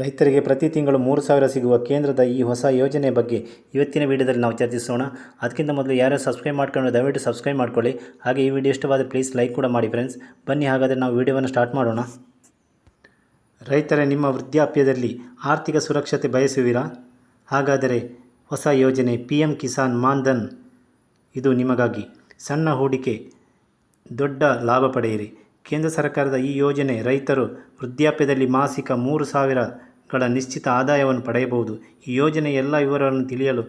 ರೈತರಿಗೆ ಪ್ರತಿ ತಿಂಗಳು ಮೂರು ಸಾವಿರ ಸಿಗುವ ಕೇಂದ್ರದ ಈ ಹೊಸ ಯೋಜನೆ ಬಗ್ಗೆ ಇವತ್ತಿನ ವಿಡಿಯೋದಲ್ಲಿ ನಾವು ಚರ್ಚಿಸೋಣ. ಅದಕ್ಕಿಂತ ಮೊದಲು ಯಾರು ಸಬ್ಸ್ಕ್ರೈಬ್ ಮಾಡ್ಕೊಂಡು ದಯವಿಟ್ಟು ಸಬ್ಸ್ಕ್ರೈಬ್ ಮಾಡ್ಕೊಳ್ಳಿ. ಹಾಗೆ ಈ ವಿಡಿಯೋ ಇಷ್ಟವಾದರೆ ಪ್ಲೀಸ್ ಲೈಕ್ ಕೂಡ ಮಾಡಿ ಫ್ರೆಂಡ್ಸ್ ಬನ್ನಿ, ಹಾಗಾದರೆ ನಾವು ವಿಡಿಯೋವನ್ನು ಸ್ಟಾರ್ಟ್ ಮಾಡೋಣ. ರೈತರೇ, ನಿಮ್ಮ ವೃದ್ಧಾಪ್ಯದಲ್ಲಿ ಆರ್ಥಿಕ ಸುರಕ್ಷತೆ ಬಯಸುವಿರಾ? ಹಾಗಾದರೆ ಹೊಸ ಯೋಜನೆ ಪಿ ಎಂ ಕಿಸಾನ್ ಮಾನ್ಧನ್ ಇದು ನಿಮಗಾಗಿ ಸಣ್ಣ ಹೂಡಿಕೆ, ದೊಡ್ಡ ಲಾಭ ಪಡೆಯಿರಿ. ಕೇಂದ್ರ ಸರ್ಕಾರದ ಈ ಯೋಜನೆ ರೈತರು ವೃದ್ಧಾಪ್ಯದಲ್ಲಿ ಮಾಸಿಕ ಮೂರು ಸಾವಿರಗಳ ನಿಶ್ಚಿತ ಆದಾಯವನ್ನು ಪಡೆಯಬಹುದು. ಈ ಯೋಜನೆ ಎಲ್ಲ ವಿವರವನ್ನು ತಿಳಿಯಲು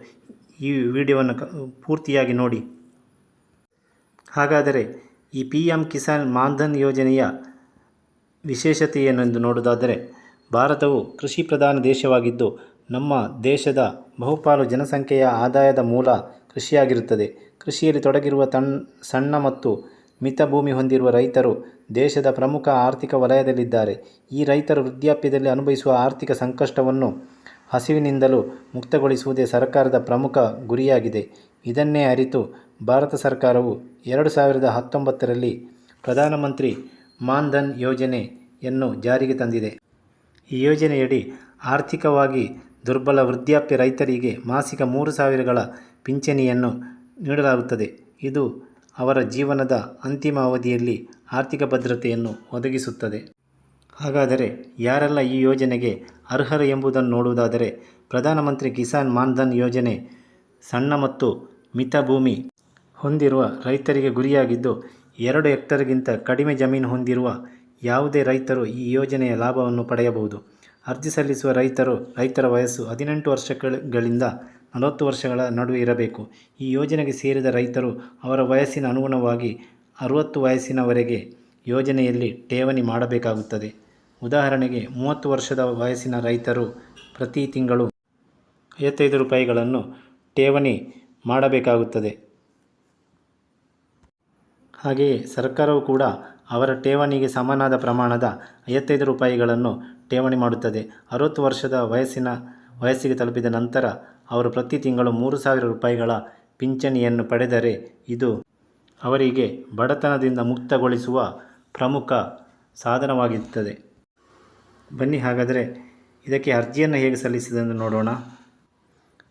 ಈ ವಿಡಿಯೋವನ್ನು ಪೂರ್ತಿಯಾಗಿ ನೋಡಿ. ಹಾಗಾದರೆ ಈ ಪಿ ಎಂ ಕಿಸಾನ್ ಮಾನ್ಧನ್ ಯೋಜನೆಯ ವಿಶೇಷತೆ ಏನೆಂದು ನೋಡುವುದಾದರೆ, ಭಾರತವು ಕೃಷಿ ಪ್ರಧಾನ ದೇಶವಾಗಿದ್ದು, ನಮ್ಮ ದೇಶದ ಬಹುಪಾಲು ಜನಸಂಖ್ಯೆಯ ಆದಾಯದ ಮೂಲ ಕೃಷಿಯಾಗಿರುತ್ತದೆ. ಕೃಷಿಯಲ್ಲಿ ತೊಡಗಿರುವ ತಣ್ಣ ಸಣ್ಣ ಮತ್ತು ಮಿತ ಭೂಮಿ ಹೊಂದಿರುವ ರೈತರು ದೇಶದ ಪ್ರಮುಖ ಆರ್ಥಿಕ ವಲಯದಲ್ಲಿದ್ದಾರೆ. ಈ ರೈತರು ವೃದ್ಧಾಪ್ಯದಲ್ಲಿ ಅನುಭವಿಸುವ ಆರ್ಥಿಕ ಸಂಕಷ್ಟವನ್ನು ಹಸಿವಿನಿಂದಲೂ ಮುಕ್ತಗೊಳಿಸುವುದೇ ಸರ್ಕಾರದ ಪ್ರಮುಖ ಗುರಿಯಾಗಿದೆ. ಇದನ್ನೇ ಅರಿತು ಭಾರತ ಸರ್ಕಾರವು ಎರಡು ಸಾವಿರದ ಹತ್ತೊಂಬತ್ತರಲ್ಲಿ ಪ್ರಧಾನಮಂತ್ರಿ ಮಾನ್ಧನ್ ಯೋಜನೆಯನ್ನು ಜಾರಿಗೆ ತಂದಿದೆ. ಈ ಯೋಜನೆಯಡಿ ಆರ್ಥಿಕವಾಗಿ ದುರ್ಬಲ ವೃದ್ಧಾಪ್ಯ ರೈತರಿಗೆ ಮಾಸಿಕ ಮೂರು ಸಾವಿರಗಳ ಪಿಂಚಣಿಯನ್ನು ನೀಡಲಾಗುತ್ತದೆ. ಇದು ಅವರ ಜೀವನದ ಅಂತಿಮ ಅವಧಿಯಲ್ಲಿ ಆರ್ಥಿಕ ಭದ್ರತೆಯನ್ನು ಒದಗಿಸುತ್ತದೆ. ಹಾಗಾದರೆ ಯಾರೆಲ್ಲ ಈ ಯೋಜನೆಗೆ ಅರ್ಹರು ಎಂಬುದನ್ನು ನೋಡುವುದಾದರೆ ಪ್ರಧಾನಮಂತ್ರಿ ಕಿಸಾನ್ ಮಾನ್ಧನ್ ಯೋಜನೆ ಸಣ್ಣ ಮತ್ತು ಮಿತ ಭೂಮಿ ಹೊಂದಿರುವ ರೈತರಿಗೆ ಗುರಿಯಾಗಿದ್ದು, ಎರಡು ಹೆಕ್ಟರ್ಗಿಂತ ಕಡಿಮೆ ಜಮೀನು ಹೊಂದಿರುವ ಯಾವುದೇ ರೈತರು ಈ ಯೋಜನೆಯ ಲಾಭವನ್ನು ಪಡೆಯಬಹುದು. ಅರ್ಜಿ ಸಲ್ಲಿಸುವ ರೈತರು ರೈತರ ವಯಸ್ಸು ಹದಿನೆಂಟು ವರ್ಷಗಳಿಂದ ನಲವತ್ತು ವರ್ಷಗಳ ನಡುವೆ ಇರಬೇಕು. ಈ ಯೋಜನೆಗೆ ಸೇರಿದ ರೈತರು ಅವರ ವಯಸ್ಸಿನ ಅನುಗುಣವಾಗಿ ಅರುವತ್ತು ವಯಸ್ಸಿನವರೆಗೆ ಯೋಜನೆಯಲ್ಲಿ ಠೇವಣಿ ಮಾಡಬೇಕಾಗುತ್ತದೆ. ಉದಾಹರಣೆಗೆ, ಮೂವತ್ತು ವರ್ಷದ ವಯಸ್ಸಿನ ರೈತರು ಪ್ರತಿ ತಿಂಗಳು ಐವತ್ತೈದು ರೂಪಾಯಿಗಳನ್ನು ಠೇವಣಿ ಮಾಡಬೇಕಾಗುತ್ತದೆ. ಹಾಗೆಯೇ ಸರ್ಕಾರವು ಕೂಡ ಅವರ ಠೇವಣಿಗೆ ಸಮನಾದ ಪ್ರಮಾಣದ ಐವತ್ತೈದು ರೂಪಾಯಿಗಳನ್ನು ಠೇವಣಿ ಮಾಡುತ್ತದೆ. ಅರುವತ್ತು ವರ್ಷದ ವಯಸ್ಸಿನ ವಯಸ್ಸಿಗೆ ತಲುಪಿದ ನಂತರ ಅವರು ಪ್ರತಿ ತಿಂಗಳು ಮೂರು ಸಾವಿರ ರೂಪಾಯಿಗಳ ಪಿಂಚಣಿಯನ್ನು ಪಡೆದರೆ ಇದು ಅವರಿಗೆ ಬಡತನದಿಂದ ಮುಕ್ತಗೊಳಿಸುವ ಪ್ರಮುಖ ಸಾಧನವಾಗಿರುತ್ತದೆ. ಬನ್ನಿ ಹಾಗಾದರೆ ಇದಕ್ಕೆ ಅರ್ಜಿಯನ್ನು ಹೇಗೆ ಸಲ್ಲಿಸಿದೆಂದು ನೋಡೋಣ.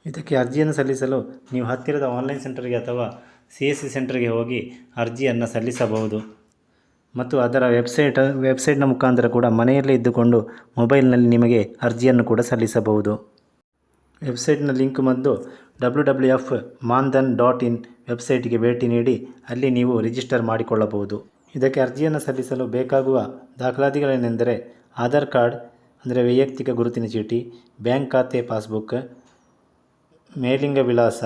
ಇದಕ್ಕೆ ಅರ್ಜಿಯನ್ನು ಸಲ್ಲಿಸಲು ನೀವು ಹತ್ತಿರದ ಆನ್ಲೈನ್ ಸೆಂಟರ್ಗೆ ಅಥವಾ ಸಿ ಎಸ್ ಸಿ ಸೆಂಟರ್ಗೆ ಹೋಗಿ ಅರ್ಜಿಯನ್ನು ಸಲ್ಲಿಸಬಹುದು. ಮತ್ತು ಅದರ ವೆಬ್ಸೈಟ್, ವೆಬ್ಸೈಟ್ನ ಮುಖಾಂತರ ಕೂಡ ಮನೆಯಲ್ಲೇ ಇದ್ದುಕೊಂಡು ಮೊಬೈಲ್ನಲ್ಲಿ ನಿಮಗೆ ಅರ್ಜಿಯನ್ನು ಕೂಡ ಸಲ್ಲಿಸಬಹುದು. ವೆಬ್ಸೈಟ್ನ ಲಿಂಕ್ ಮತ್ತು W W F Maandhan dot in ವೆಬ್ಸೈಟ್ಗೆ ಭೇಟಿ ನೀಡಿ, ಅಲ್ಲಿ ನೀವು ರಿಜಿಸ್ಟರ್ ಮಾಡಿಕೊಳ್ಳಬಹುದು. ಇದಕ್ಕೆ ಅರ್ಜಿಯನ್ನು ಸಲ್ಲಿಸಲು ಬೇಕಾಗುವ ದಾಖಲಾತಿಗಳೇನೆಂದರೆ ಆಧಾರ್ ಕಾರ್ಡ್, ಅಂದರೆ ವೈಯಕ್ತಿಕ ಗುರುತಿನ ಚೀಟಿ, ಬ್ಯಾಂಕ್ ಖಾತೆ, ಪಾಸ್ಬುಕ್, ಮೇಲಿಂಗ ವಿಳಾಸ,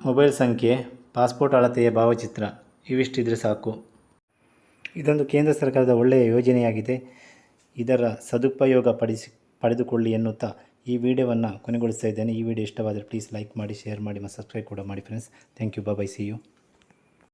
ಮೊಬೈಲ್ ಸಂಖ್ಯೆ, ಪಾಸ್ಪೋರ್ಟ್ ಅಳತೆಯ ಭಾವಚಿತ್ರ, ಇವಿಷ್ಟಿದ್ರೆ ಸಾಕು. ಇದೊಂದು ಕೇಂದ್ರ ಸರ್ಕಾರದ ಒಳ್ಳೆಯ ಯೋಜನೆಯಾಗಿದೆ. ಇದರ ಸದುಪಯೋಗ ಪಡಿಸಿ, ಪಡೆದುಕೊಳ್ಳಿ ಎನ್ನುತ್ತಾ ಈ ವಿಡಿಯೋವನ್ನು ಕೊನೆಗೊಳಿಸ್ತಾ ಇದ್ದೇನೆ. ಈ ವಿಡಿಯೋ ಇಷ್ಟವಾದರೆ ಪ್ಲೀಸ್ ಲೈಕ್ ಮಾಡಿ ಶೇರ್ ಮಾಡಿ, ಮತ್ತು ಸಬ್ಸ್ಕ್ರೈಬ್ ಕೂಡ ಮಾಡಿ friends thank you bye see you